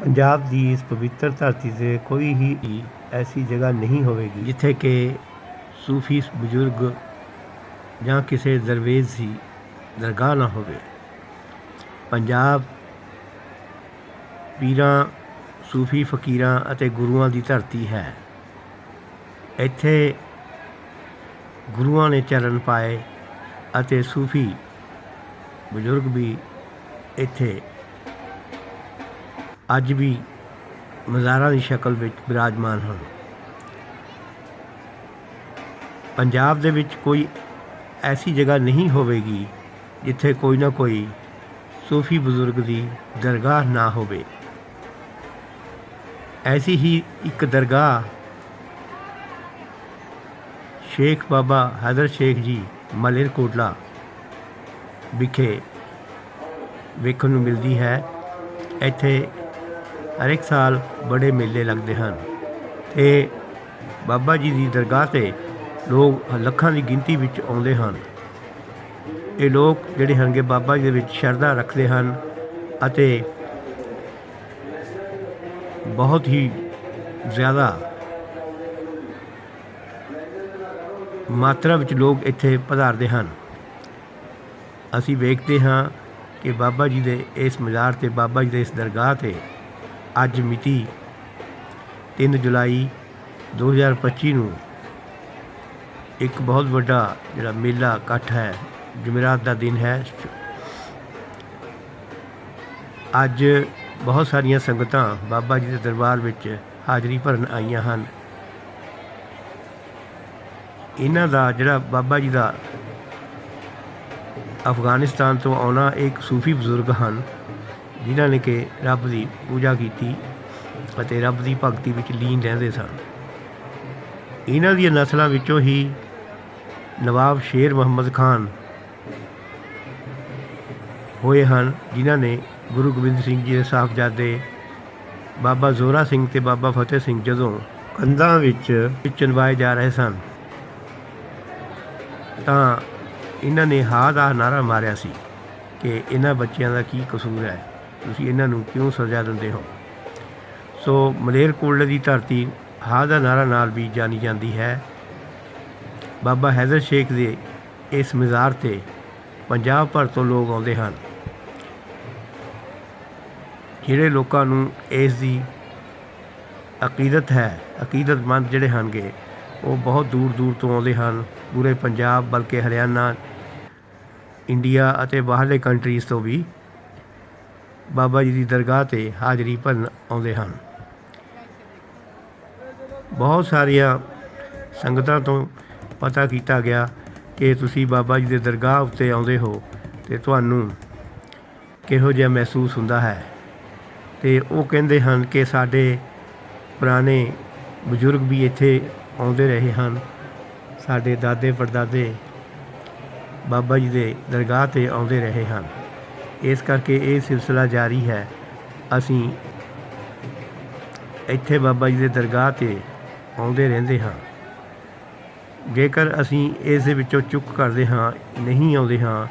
ਪੰਜਾਬ ਦੀ ਇਸ ਪਵਿੱਤਰ ਧਰਤੀ 'ਤੇ ਕੋਈ ਹੀ ਐਸੀ ਜਗ੍ਹਾ ਨਹੀਂ ਹੋਵੇਗੀ ਜਿੱਥੇ ਕਿ ਸੂਫੀ ਬਜ਼ੁਰਗ ਜਾਂ ਕਿਸੇ ਦਰਵੇਸ਼ ਦੀ ਦਰਗਾਹ ਨਾ ਹੋਵੇ। ਪੰਜਾਬ ਪੀਰਾਂ, ਸੂਫੀ ਫਕੀਰਾਂ ਅਤੇ ਗੁਰੂਆਂ ਦੀ ਧਰਤੀ ਹੈ। ਇੱਥੇ ਗੁਰੂਆਂ ਨੇ ਚਰਨ ਪਾਏ ਅਤੇ ਸੂਫੀ ਬਜ਼ੁਰਗ ਵੀ ਇੱਥੇ ਅੱਜ ਵੀ ਮਜ਼ਾਰਾਂ ਦੀ ਸ਼ਕਲ ਵਿੱਚ ਬਿਰਾਜਮਾਨ ਹਨ। ਪੰਜਾਬ ਦੇ ਵਿੱਚ ਕੋਈ ਐਸੀ ਜਗ੍ਹਾ ਨਹੀਂ ਹੋਵੇਗੀ ਜਿੱਥੇ ਕੋਈ ਨਾ ਕੋਈ ਸੂਫੀ ਬਜ਼ੁਰਗ ਦੀ ਦਰਗਾਹ ਨਾ ਹੋਵੇ। ਐਸੀ ਹੀ ਇੱਕ ਦਰਗਾਹ ਸ਼ੇਖ ਬਾਬਾ ਹੈਦਰ ਸ਼ੇਖ ਜੀ ਮਲੇਰਕੋਟਲਾ ਵਿਖੇ ਵੇਖਣ ਨੂੰ ਮਿਲਦੀ ਹੈ। ਇੱਥੇ ਹਰ ਇੱਕ ਸਾਲ ਬੜੇ ਮੇਲੇ ਲੱਗਦੇ ਹਨ ਤੇ ਬਾਬਾ ਜੀ ਦੀ ਦਰਗਾਹ ਤੇ ਲੋਕ ਲੱਖਾਂ ਦੀ ਗਿਣਤੀ ਵਿੱਚ ਆਉਂਦੇ ਹਨ। ਇਹ ਲੋਕ ਜਿਹੜੇ ਹਨਗੇ ਬਾਬਾ ਜੀ ਦੇ ਵਿੱਚ ਸ਼ਰਧਾ ਰੱਖਦੇ ਹਨ ਅਤੇ ਬਹੁਤ ਹੀ ਜ਼ਿਆਦਾ ਮਾਤਰਾ ਵਿੱਚ ਲੋਕ ਇੱਥੇ ਪਧਾਰਦੇ ਹਨ। ਅਸੀਂ ਵੇਖਦੇ ਹਾਂ ਕਿ ਬਾਬਾ ਜੀ ਦੇ ਇਸ ਮਜ਼ਾਰ ਤੇ ਬਾਬਾ ਜੀ ਦੇ ਇਸ ਦਰਗਾਹ ਤੇ ਅੱਜ ਮਿਤੀ 3 ਜੁਲਾਈ 2025 ਨੂੰ ਇੱਕ ਬਹੁਤ ਵੱਡਾ ਜਿਹੜਾ ਮੇਲਾ ਇਕੱਠ ਹੈ, ਜੁਮੇਰਾਤ ਦਾ ਦਿਨ ਹੈ। ਅੱਜ ਬਹੁਤ ਸਾਰੀਆਂ ਸੰਗਤਾਂ ਬਾਬਾ ਜੀ ਦੇ ਦਰਬਾਰ ਵਿੱਚ ਹਾਜ਼ਰੀ ਭਰਨ ਆਈਆਂ ਹਨ। ਇਹਨਾਂ ਦਾ ਜਿਹੜਾ ਬਾਬਾ ਜੀ ਦਾ ਅਫਗਾਨਿਸਤਾਨ ਤੋਂ ਆਉਣਾ ਇੱਕ ਸੂਫੀ ਬਜ਼ੁਰਗ ਹਨ। ਜਿਨ੍ਹਾਂ ਨੇ ਕਿ ਰੱਬ ਦੀ ਪੂਜਾ ਕੀਤੀ ਅਤੇ ਰੱਬ ਦੀ ਭਗਤੀ ਵਿੱਚ ਲੀਨ ਰਹਿੰਦੇ ਸਨ। ਇਹਨਾਂ ਦੀਆਂ ਨਸਲਾਂ ਵਿੱਚੋਂ ਹੀ ਨਵਾਬ ਸ਼ੇਰ ਮੁਹੰਮਦ ਖਾਨ ਹੋਏ ਹਨ, ਜਿਨ੍ਹਾਂ ਨੇ ਗੁਰੂ ਗੋਬਿੰਦ ਸਿੰਘ ਜੀ ਦੇ ਸਾਹਿਬਜ਼ਾਦੇ, ਬਾਬਾ ਜ਼ੋਰਾ ਸਿੰਘ ਤੇ ਬਾਬਾ ਫਤਿਹ ਸਿੰਘ ਜਦੋਂ ਕੰਧਾਂ ਵਿੱਚ ਚਨਵਾਏ ਜਾ ਰਹੇ ਸਨ, ਤਾਂ ਇਹਨਾਂ ਨੇ ਹਾ ਦਾ ਨਾਰਾ ਮਾਰਿਆ ਸੀ ਕਿ ਇਹਨਾਂ ਬੱਚਿਆਂ ਦਾ ਕੀ ਕਸੂਰ ਹੈ। ਤੁਸੀਂ ਇਹਨਾਂ ਨੂੰ ਕਿਉਂ ਸਜ਼ਾ ਦਿੰਦੇ ਹੋ? ਸੋ ਮਲੇਰਕੋਟਲੇ ਦੀ ਧਰਤੀ ਹਾ ਦਾ ਨਾਰਾ ਨਾਲ ਵੀ ਜਾਣੀ ਜਾਂਦੀ ਹੈ। ਬਾਬਾ ਹੈਦਰ ਸ਼ੇਖ ਦੇ ਇਸ ਮਜ਼ਾਰ ਤੇ ਪੰਜਾਬ ਭਰ ਤੋਂ ਲੋਕ ਆਉਂਦੇ ਹਨ। ਜਿਹੜੇ ਲੋਕਾਂ ਨੂੰ ਇਸ ਦੀ ਅਕੀਦਤ ਹੈ, ਅਕੀਦਤਮੰਦ ਜਿਹੜੇ ਹਨਗੇ ਉਹ ਬਹੁਤ ਦੂਰ ਦੂਰ ਤੋਂ ਆਉਂਦੇ ਹਨ। ਪੂਰੇ ਪੰਜਾਬ, ਬਲਕਿ ਹਰਿਆਣਾ, ਇੰਡੀਆ ਅਤੇ ਬਾਹਰਲੇ ਕੰਟਰੀਜ਼ ਤੋਂ ਵੀ ਬਾਬਾ ਜੀ ਦੀ ਦਰਗਾਹ ਤੇ ਹਾਜ਼ਰੀ ਭਰਨ ਆਉਂਦੇ ਹਨ। ਬਹੁਤ ਸਾਰੀਆਂ ਸੰਗਤਾਂ ਤੋਂ ਪਤਾ ਕੀਤਾ ਗਿਆ ਕਿ ਤੁਸੀਂ ਬਾਬਾ ਜੀ ਦੇ ਦਰਗਾਹ ਉੱਤੇ ਆਉਂਦੇ ਹੋ ਤੇ ਤੁਹਾਨੂੰ ਕਿਹੋ ਜਿਹਾ ਮਹਿਸੂਸ ਹੁੰਦਾ ਹੈ। ਤੇ ਉਹ ਕਹਿੰਦੇ ਹਨ ਕਿ ਸਾਡੇ ਪੁਰਾਣੇ ਬਜ਼ੁਰਗ ਵੀ ਇੱਥੇ ਆਉਂਦੇ ਰਹੇ ਹਨ। ਸਾਡੇ ਦਾਦੇ ਪੜਦਾਦੇ ਬਾਬਾ ਜੀ ਦੇ ਦਰਗਾਹ ਤੇ ਆਉਂਦੇ ਰਹੇ ਹਨ। ਇਸ ਕਰਕੇ ਇਹ ਸਿਲਸਿਲਾ ਜਾਰੀ ਹੈ। ਅਸੀਂ ਇੱਥੇ ਬਾਬਾ ਜੀ ਦੇ ਦਰਗਾਹ ਤੇ ਆਉਂਦੇ ਰਹਿੰਦੇ ਹਾਂ। ਜੇਕਰ ਅਸੀਂ ਇਸ ਦੇ ਵਿੱਚੋਂ ਚੁੱਕ ਕਰਦੇ ਹਾਂ, ਨਹੀਂ ਆਉਂਦੇ ਹਾਂ,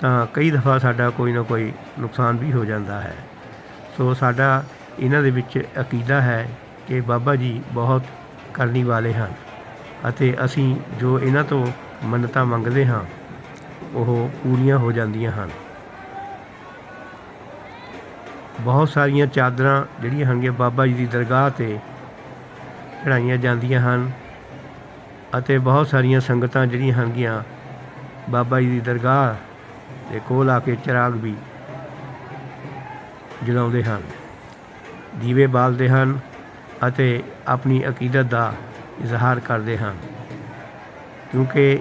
ਤਾਂ ਕਈ ਦਫਾ ਸਾਡਾ ਕੋਈ ਨਾ ਕੋਈ ਨੁਕਸਾਨ ਵੀ ਹੋ ਜਾਂਦਾ ਹੈ। ਸੋ ਸਾਡਾ ਇਹਨਾਂ ਦੇ ਵਿੱਚ ਅਕੀਦਾ ਹੈ ਕਿ ਬਾਬਾ ਜੀ ਬਹੁਤ ਕਰਨੀ ਵਾਲੇ ਹਨ ਅਤੇ ਅਸੀਂ ਜੋ ਇਹਨਾਂ ਤੋਂ ਮੰਨਤਾਂ ਮੰਗਦੇ ਹਾਂ, ਉਹ ਪੂਰੀਆਂ ਹੋ ਜਾਂਦੀਆਂ ਹਨ। ਬਹੁਤ ਸਾਰੀਆਂ ਚਾਦਰਾਂ ਜਿਹੜੀਆਂ ਹਨਗੀਆਂ ਬਾਬਾ ਜੀ ਦੀ ਦਰਗਾਹ ਤੇ ਚੜਾਈਆਂ ਜਾਂਦੀਆਂ ਹਨ ਅਤੇ ਬਹੁਤ ਸਾਰੀਆਂ ਸੰਗਤਾਂ ਜਿਹੜੀਆਂ ਹਨਗੀਆਂ ਬਾਬਾ ਜੀ ਦੀ ਦਰਗਾਹ ਦੇ ਕੋਲ ਆ ਕੇ ਚਿਰਾਗ ਵੀ ਜਲਾਉਂਦੇ ਹਨ, ਦੀਵੇ ਬਾਲਦੇ ਹਨ ਅਤੇ ਆਪਣੀ ਅਕੀਦਤ ਦਾ ਇਜ਼ਹਾਰ ਕਰਦੇ ਹਨ। ਕਿਉਂਕਿ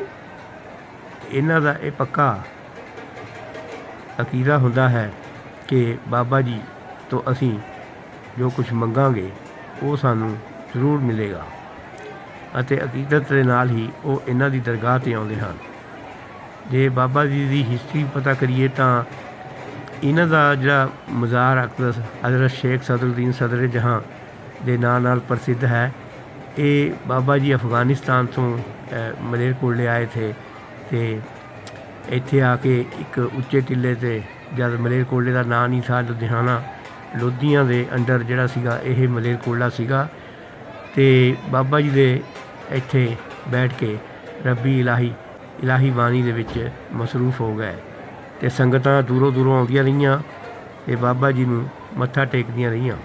ਇਹਨਾਂ ਦਾ ਇਹ ਪੱਕਾ ਅਕੀਦਾ ਹੁੰਦਾ ਹੈ ਕਿ ਬਾਬਾ ਜੀ ਤੋਂ ਅਸੀਂ ਜੋ ਕੁਝ ਮੰਗਾਂਗੇ ਉਹ ਸਾਨੂੰ ਜ਼ਰੂਰ ਮਿਲੇਗਾ। ਅਤੇ ਅਕੀਦਤ ਦੇ ਨਾਲ ਹੀ ਉਹ ਇਹਨਾਂ ਦੀ ਦਰਗਾਹ ਤੇ ਆਉਂਦੇ ਹਨ। ਜੇ ਬਾਬਾ ਜੀ ਦੀ ਹਿਸਟਰੀ ਪਤਾ ਕਰੀਏ ਤਾਂ ਇਹਨਾਂ ਦਾ ਜਿਹੜਾ ਮਜ਼ਾਰ ਅਕਦਸ ਹਜ਼ਰਤ ਸ਼ੇਖ ਸਦਰੁਦੀਨ ਸਦਰ ਜਹਾਂ ਦੇ ਨਾਂ ਨਾਲ ਪ੍ਰਸਿੱਧ ਹੈ ਇਹ ਬਾਬਾ ਜੀ ਅਫਗਾਨਿਸਤਾਨ ਤੋਂ ਅ, ਮਲੇਰਕੋਟਲੇ ਆਏ ਥੇ ਤੇ ਇੱਥੇ ਆ ਕੇ ਇੱਕ ਉੱਚੇ ਟਿੱਲੇ ਤੇ ਜਦ ਮਲੇਰਕੋਟਲੇ ਦਾ ਨਾਂ ਨਹੀਂ ਥਾ ਲੁਧਿਆਣਾ ਲੋਧੀਆਂ ਦੇ ਅੰਡਰ ਜਿਹੜਾ ਸੀਗਾ, ਇਹ ਮਲੇਰਕੋਟਲਾ ਸੀਗਾ। ਤੇ ਬਾਬਾ ਜੀ ਦੇ ਇੱਥੇ ਬੈਠ ਕੇ ਰੱਬੀ ਇਲਾਹੀ ਇਲਾਹੀ ਬਾਣੀ ਦੇ ਵਿੱਚ ਮਸਰੂਫ ਹੋ ਗਏ। ਤੇ ਸੰਗਤਾਂ ਦੂਰੋਂ ਦੂਰੋਂ ਆਉਂਦੀਆਂ ਰਹੀਆਂ ਤੇ ਬਾਬਾ ਜੀ ਨੂੰ ਮੱਥਾ ਟੇਕਦੀਆਂ ਰਹੀਆਂ।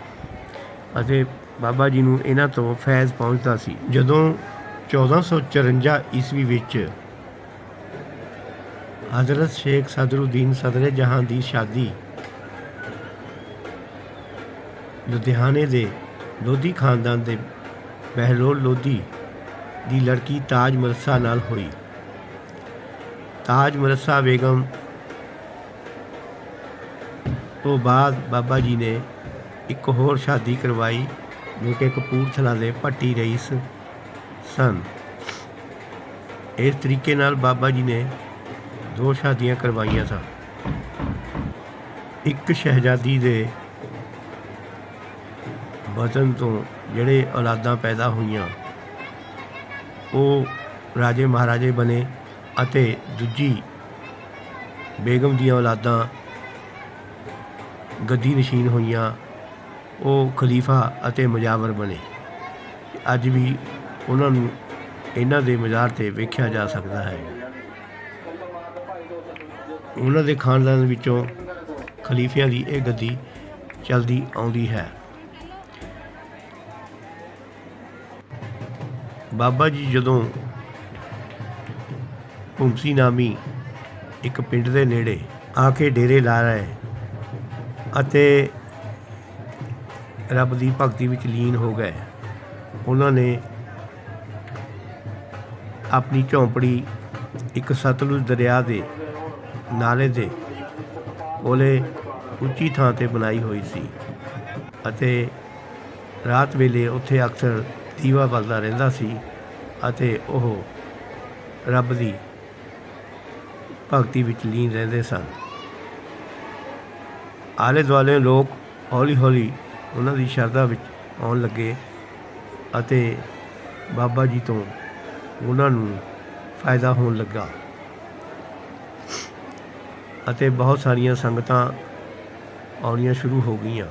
ਅਤੇ ਬਾਬਾ ਜੀ ਨੂੰ ਇਹਨਾਂ ਤੋਂ ਫੈਜ਼ ਪਹੁੰਚਦਾ ਸੀ। ਜਦੋਂ 1454 ਈਸਵੀ ਵਿੱਚ ਹਜ਼ਰਤ ਸ਼ੇਖ ਸਦਰੁਦੀਨ ਸਦਰੇ ਜਹਾਂ ਦੀ ਸ਼ਾਦੀ ਲੁਧਿਆਣੇ ਦੇ ਲੋਧੀ ਖਾਨਦਾਨ ਦੇ ਬਹਿਲੋਲ ਲੋਧੀ ਦੀ ਲੜਕੀ ਤਾਜ ਮਰਸਾ ਨਾਲ ਹੋਈ। ਤਾਜ ਮਰਸਾ ਬੇਗਮ ਤੋਂ ਬਾਅਦ ਬਾਬਾ ਜੀ ਨੇ ਇੱਕ ਹੋਰ ਸ਼ਾਦੀ ਕਰਵਾਈ, ਜੋ ਕਿ ਕਪੂਰਥਲਾ ਦੇ ਭੱਟੀ ਰਈਸ ਸਨ। ਇਸ ਤਰੀਕੇ ਨਾਲ ਬਾਬਾ ਜੀ ਨੇ ਦੋ ਸ਼ਾਦੀਆਂ ਕਰਵਾਈਆਂ ਸਨ। ਇੱਕ ਸ਼ਹਿਜ਼ਾਦੀ ਦੇ ਵਤਨ ਤੋਂ ਜਿਹੜੇ ਔਲਾਦਾਂ ਪੈਦਾ ਹੋਈਆਂ, ਉਹ ਰਾਜੇ ਮਹਾਰਾਜੇ ਬਣੇ ਅਤੇ ਦੂਜੀ ਬੇਗਮ ਦੀਆਂ ਔਲਾਦਾਂ ਗੱਦੀ ਨਸ਼ੀਨ ਹੋਈਆਂ, ਉਹ ਖਲੀਫਾ ਅਤੇ ਮਜਾਵਰ ਬਣੇ। ਅੱਜ ਵੀ ਉਹਨਾਂ ਨੂੰ ਇਹਨਾਂ ਦੇ ਮਜ਼ਾਰ ਤੇ ਵੇਖਿਆ ਜਾ ਸਕਦਾ ਹੈ। ਉਹਨਾਂ ਦੇ ਖਾਨਦਾਨ ਵਿੱਚੋਂ ਖਲੀਫਿਆਂ ਦੀ ਇਹ ਗੱਦੀ ਚਲਦੀ ਆਉਂਦੀ ਹੈ। ਬਾਬਾ ਜੀ ਜਦੋਂ ਭੁੰਸੀ ਨਾਮੀ ਇੱਕ ਪਿੰਡ ਦੇ ਨੇੜੇ ਆ ਕੇ ਡੇਰੇ ਲਾ ਰਹੇ ਅਤੇ ਰੱਬ ਦੀ ਭਗਤੀ ਵਿੱਚ ਲੀਨ ਹੋ ਗਏ, ਉਹਨਾਂ ਨੇ ਆਪਣੀ ਝੌਂਪੜੀ ਇੱਕ ਸਤਲੁਜ ਦਰਿਆ ਦੇ ਨਾਲੇ ਦੇ ਕੋਲੇ ਉੱਚੀ ਥਾਂ ਤੇ ਬਣਾਈ ਹੋਈ ਸੀ ਅਤੇ ਰਾਤ ਵੇਲੇ ਉੱਥੇ ਅਕਸਰ ਦੀਵਾ ਬਲਦਾ ਰਹਿੰਦਾ ਸੀ ਅਤੇ ਉਹ ਰੱਬ ਦੀ ਭਗਤੀ ਵਿੱਚ ਲੀਨ ਰਹਿੰਦੇ ਸਨ। ਆਲੇ ਦੁਆਲੇ ਲੋਕ ਹੌਲੀ ਹੌਲੀ ਉਹਨਾਂ ਦੀ ਸ਼ਰਧਾ ਵਿੱਚ ਆਉਣ ਲੱਗੇ ਅਤੇ ਬਾਬਾ ਜੀ ਤੋਂ ਉਹਨਾਂ ਨੂੰ ਫਾਇਦਾ ਹੋਣ ਲੱਗਾ ਅਤੇ ਬਹੁਤ ਸਾਰੀਆਂ ਸੰਗਤਾਂ ਆਉਣੀਆਂ ਸ਼ੁਰੂ ਹੋ ਗਈਆਂ।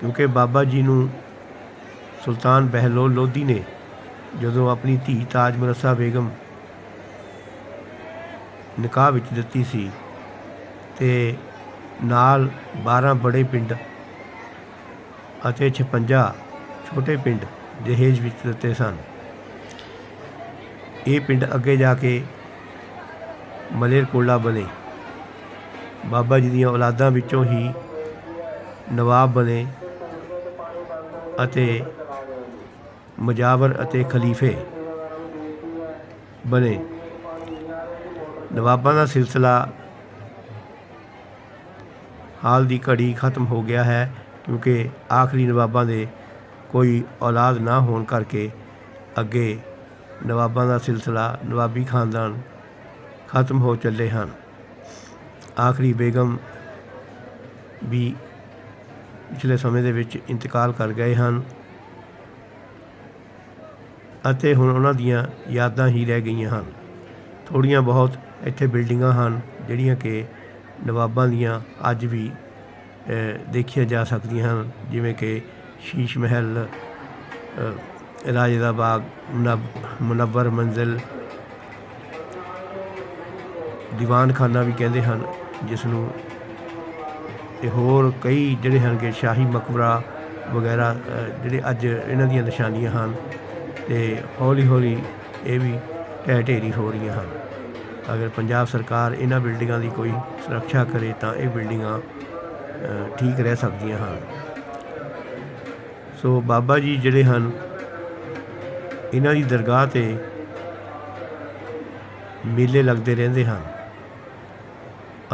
ਕਿਉਂਕਿ ਬਾਬਾ ਜੀ ਨੂੰ ਸੁਲਤਾਨ ਬਹਿਲੋਲ ਲੋਧੀ ਨੇ ਜਦੋਂ ਆਪਣੀ ਧੀ ਤਾਜ ਮਰਸਾ ਬੇਗਮ ਨਿਕਾਹ ਵਿੱਚ ਦਿੱਤੀ ਸੀ ਤੇ ਨਾਲ 12 ਬੜੇ ਪਿੰਡ ਅਤੇ 56 ਛੋਟੇ ਪਿੰਡ ਦਹੇਜ ਵਿੱਚ ਦਿੱਤੇ ਸਨ। ਇਹ ਪਿੰਡ ਅੱਗੇ ਜਾ ਕੇ ਮਲੇਰਕੋਟਲਾ ਬਣੇ। ਬਾਬਾ ਜੀ ਦੀਆਂ ਔਲਾਦਾਂ ਵਿੱਚੋਂ ਹੀ ਨਵਾਬ ਬਣੇ। ਅਤੇ ਮੁਜਾਵਰ ਅਤੇ ਖਲੀਫੇ ਬਣੇ। ਨਵਾਬਾਂ ਦਾ ਸਿਲਸਿਲਾ ਹਾਲ ਦੀ ਘੜੀ ਖਤਮ ਹੋ ਗਿਆ ਹੈ, ਕਿਉਂਕਿ ਆਖਰੀ ਨਵਾਬਾਂ ਦੇ ਕੋਈ ਔਲਾਦ ਨਾ ਹੋਣ ਕਰਕੇ ਅੱਗੇ ਨਵਾਬਾਂ ਦਾ ਸਿਲਸਿਲਾ ਨਵਾਬੀ ਖਾਨਦਾਨ ਖਤਮ ਹੋ ਚੱਲੇ ਹਨ। ਆਖਰੀ ਬੇਗਮ ਵੀ ਪਿਛਲੇ ਸਮੇਂ ਦੇ ਵਿੱਚ ਇੰਤਕਾਲ ਕਰ ਗਏ ਹਨ ਅਤੇ ਹੁਣ ਉਹਨਾਂ ਦੀਆਂ ਯਾਦਾਂ ਹੀ ਰਹਿ ਗਈਆਂ ਹਨ। ਥੋੜੀਆਂ ਬਹੁਤ ਇੱਥੇ ਬਿਲਡਿੰਗਾਂ ਹਨ, ਜਿਹੜੀਆਂ ਕਿ ਨਵਾਬਾਂ ਦੀਆਂ ਅੱਜ ਵੀ ਦੇਖੀਆਂ ਜਾ ਸਕਦੀਆਂ ਹਨ। ਜਿਵੇਂ ਕਿ ਸ਼ੀਸ਼ ਮਹਿਲ ਰਾਜੇ ਦਾ ਬਾਗ ਮੁਨਵ- ਮੁਨੱਵਰ ਮੰਜ਼ਿਲ, ਦੀਵਾਨਖਾਨਾ ਵੀ ਕਹਿੰਦੇ ਹਨ, ਜਿਸ ਨੂੰ ਤੇ ਹੋਰ ਕਈ ਜਿਹੜੇ ਹਨਗੇ ਸ਼ਾਹੀ ਮਕਬਰਾ ਵਗੈਰਾ ਜਿਹੜੇ ਅੱਜ ਇਹਨਾਂ ਦੀਆਂ ਨਿਸ਼ਾਨੀਆਂ ਹਨ ਤੇ ਹੌਲੀ ਹੌਲੀ ਇਹ ਵੀ ਢਹਿ ਢੇਰੀ ਹੋ ਰਹੀਆਂ ਹਨ। ਅਗਰ ਪੰਜਾਬ ਸਰਕਾਰ ਇਹਨਾਂ ਬਿਲਡਿੰਗਾਂ ਦੀ ਕੋਈ ਸੁਰੱਖਿਆ ਕਰੇ ਤਾਂ ਇਹ ਬਿਲਡਿੰਗਾਂ ਠੀਕ ਰਹਿ ਸਕਦੀਆਂ ਹਨ। ਸੋ ਬਾਬਾ ਜੀ ਜਿਹੜੇ ਹਨ, ਇਹਨਾਂ ਦੀ ਦਰਗਾਹ ਤੇ ਮੇਲੇ ਲੱਗਦੇ ਰਹਿੰਦੇ ਹਨ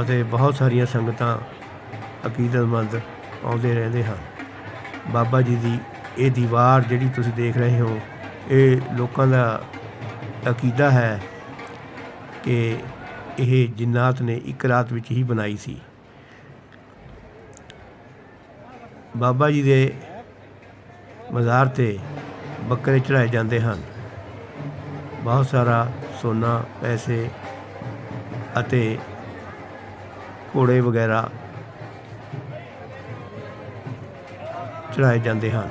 ਅਤੇ ਬਹੁਤ ਸਾਰੀਆਂ ਸੰਗਤਾਂ ਅਕੀਦਤਮੰਦ ਆਉਂਦੇ ਰਹਿੰਦੇ ਹਨ। ਬਾਬਾ ਜੀ ਦੀ ਇਹ ਦੀਵਾਰ ਜਿਹੜੀ ਤੁਸੀਂ ਦੇਖ ਰਹੇ ਹੋ, ਇਹ ਲੋਕਾਂ ਦਾ ਅਕੀਦਾ ਹੈ ਕਿ ਇਹ ਜਿੰਨਾਤ ਨੇ ਇੱਕ ਰਾਤ ਵਿੱਚ ਹੀ ਬਣਾਈ ਸੀ। ਬਾਬਾ ਜੀ ਦੇ ਮਜ਼ਾਰ ਤੇ ਬੱਕਰੇ ਚੜਾਏ ਜਾਂਦੇ ਹਨ। ਬਹੁਤ ਸਾਰਾ ਸੋਨਾ, ਪੈਸੇ ਅਤੇ ਘੋੜੇ ਵਗੈਰਾ ਚੜਾਏ ਜਾਂਦੇ ਹਨ।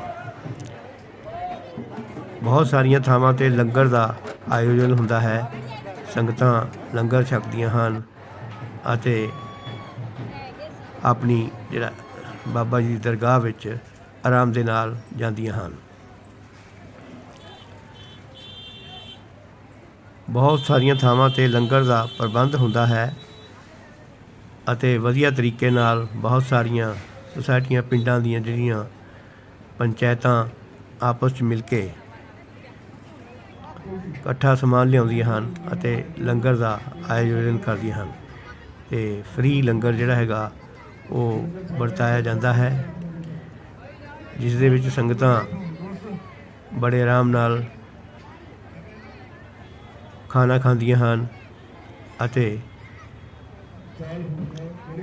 ਬਹੁਤ ਸਾਰੀਆਂ ਥਾਵਾਂ ਤੇ ਲੰਗਰ ਦਾ ਆਯੋਜਨ ਹੁੰਦਾ ਹੈ। ਸੰਗਤਾਂ ਲੰਗਰ ਛਕਦੀਆਂ ਹਨ ਅਤੇ ਆਪਣੀ ਜਿਹੜਾ ਬਾਬਾ ਜੀ ਦੀ ਦਰਗਾਹ ਵਿੱਚ ਆਰਾਮ ਦੇ ਨਾਲ ਜਾਂਦੀਆਂ ਹਨ। ਬਹੁਤ ਸਾਰੀਆਂ ਥਾਵਾਂ ਤੇ ਲੰਗਰ ਦਾ ਪ੍ਰਬੰਧ ਹੁੰਦਾ ਹੈ ਅਤੇ ਵਧੀਆ ਤਰੀਕੇ ਨਾਲ ਬਹੁਤ ਸਾਰੀਆਂ ਸੁਸਾਇਟੀਆਂ, ਪਿੰਡਾਂ ਦੀਆਂ ਜਿਹੜੀਆਂ ਪੰਚਾਇਤਾਂ ਆਪਸ 'ਚ ਮਿਲ ਕੇ ਇਕੱਠਾ ਸਮਾਨ ਲਿਆਉਂਦੀਆਂ ਹਨ ਅਤੇ ਲੰਗਰ ਦਾ ਆਯੋਜਨ ਕਰਦੀਆਂ ਹਨ। ਤੇ ਫ੍ਰੀ ਲੰਗਰ ਜਿਹੜਾ ਹੈਗਾ, ਉਹ ਵਰਤਾਇਆ ਜਾਂਦਾ ਹੈ ਜਿਸ ਦੇ ਵਿੱਚ ਸੰਗਤਾਂ ਬੜੇ ਆਰਾਮ ਨਾਲ ਖਾਣਾ ਖਾਂਦੀਆਂ ਹਨ ਅਤੇ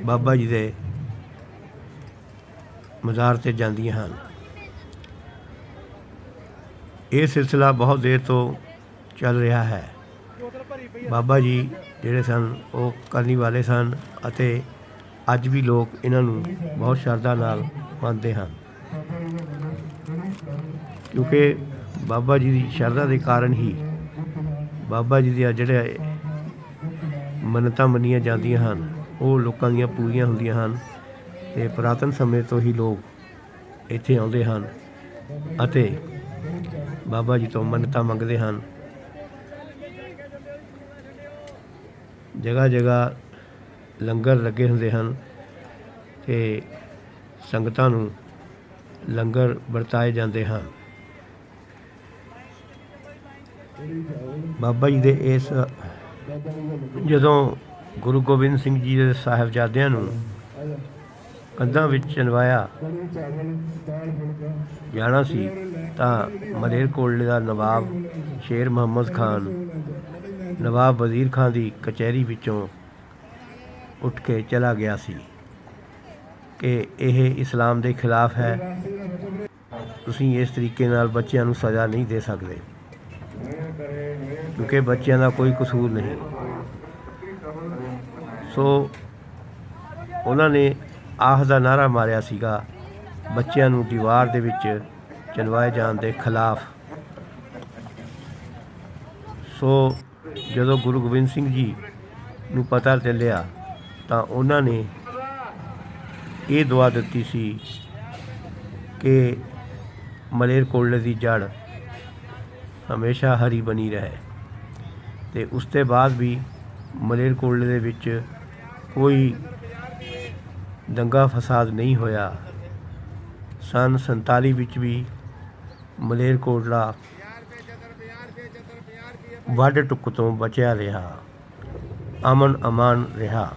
ਬਾਬਾ ਜੀ ਦੇ ਮਜ਼ਾਰ ਤੇ ਜਾਂਦੀਆਂ ਹਨ। ਇਹ ਸਿਲਸਿਲਾ ਬਹੁਤ ਦੇਰ ਤੋਂ ਚੱਲ ਰਿਹਾ ਹੈ। ਬਾਬਾ ਜੀ ਜਿਹੜੇ ਸਨ, ਉਹ ਕਰਨੀ ਵਾਲੇ ਸਨ ਅਤੇ ਅੱਜ ਵੀ ਲੋਕ ਇਹਨਾਂ ਨੂੰ ਬਹੁਤ ਸ਼ਰਧਾ ਨਾਲ ਮੰਨਦੇ ਹਨ। ਕਿਉਂਕਿ ਬਾਬਾ ਜੀ ਦੀ ਸ਼ਰਧਾ ਦੇ ਕਾਰਨ ਹੀ ਬਾਬਾ ਜੀ ਦੀਆਂ ਜਿਹੜੇ ਮੰਨਤਾਂ ਮੰਨੀਆਂ ਜਾਂਦੀਆਂ ਹਨ, ਉਹ ਲੋਕਾਂ ਦੀਆਂ ਪੂਰੀਆਂ ਹੁੰਦੀਆਂ ਹਨ ਤੇ ਪੁਰਾਤਨ ਸਮੇਂ ਤੋਂ ਹੀ ਲੋਕ ਇੱਥੇ ਆਉਂਦੇ ਹਨ ਅਤੇ ਬਾਬਾ ਜੀ ਤੋਂ ਮੰਨਤਾ ਮੰਗਦੇ ਹਨ। ਜਗ੍ਹਾ ਜਗ੍ਹਾ ਲੰਗਰ ਲੱਗੇ ਹੁੰਦੇ ਹਨ ਤੇ ਸੰਗਤਾਂ ਨੂੰ ਲੰਗਰ ਵਰਤਾਏ ਜਾਂਦੇ ਹਨ। ਬਾਬਾ ਜੀ ਦੇ ਇਸ ਜਦੋਂ ਗੁਰੂ ਗੋਬਿੰਦ ਸਿੰਘ ਜੀ ਦੇ ਸਾਹਿਬਜ਼ਾਦਿਆਂ ਨੂੰ ਕੰਧਾਂ ਵਿੱਚ ਚਨਵਾਇਆ ਜਾਣਾ ਸੀ ਤਾਂ ਮਲੇਰਕੋਟਲੇ ਦਾ ਨਵਾਬ ਸ਼ੇਰ ਮੁਹੰਮਦ ਖਾਨ ਨਵਾਬ ਵਜ਼ੀਰ ਖਾਨ ਦੀ ਕਚਹਿਰੀ ਵਿੱਚੋਂ ਉੱਠ ਕੇ ਚਲਾ ਗਿਆ ਸੀ ਕਿ ਇਹ ਇਸਲਾਮ ਦੇ ਖਿਲਾਫ ਹੈ। ਤੁਸੀਂ ਇਸ ਤਰੀਕੇ ਨਾਲ ਬੱਚਿਆਂ ਨੂੰ ਸਜ਼ਾ ਨਹੀਂ ਦੇ ਸਕਦੇ। ਕਿਉਂਕਿ ਬੱਚਿਆਂ ਦਾ ਕੋਈ ਕਸੂਰ ਨਹੀਂ। ਸੋ ਉਹਨਾਂ ਨੇ ਆਹ ਦਾ ਨਾਰਾ ਮਾਰਿਆ ਸੀਗਾ ਬੱਚਿਆਂ ਨੂੰ ਦੀਵਾਰ ਦੇ ਵਿੱਚ ਚਲਵਾਏ ਜਾਣ ਦੇ ਖਿਲਾਫ। ਸੋ ਜਦੋਂ ਗੁਰੂ ਗੋਬਿੰਦ ਸਿੰਘ ਜੀ ਨੂੰ ਪਤਾ ਚੱਲਿਆ ਤਾਂ ਉਹਨਾਂ ਨੇ ਇਹ ਦੁਆ ਦਿੱਤੀ ਸੀ ਕਿ ਮਲੇਰ ਕੋਲੇ ਦੀ ਜੜ ਹਮੇਸ਼ਾ ਹਰੀ ਬਣੀ ਰਹੇ ਤੇ ਉਸ ਤੋਂ ਬਾਅਦ ਵੀ ਮਲੇਰ ਕੋਲੇ ਦੇ ਵਿੱਚ ਕੋਈ ਦੰਗਾ ਫਸਾਦ ਨਹੀਂ ਹੋਇਆ। ਸਨ 47 ਵਿੱਚ ਵੀ ਮਲੇਰਕੋਟਲਾ ਵੱਡ ਟੁੱਕ ਤੋਂ ਬਚਿਆ ਰਿਹਾ। ਅਮਨ ਅਮਾਨ ਰਿਹਾ।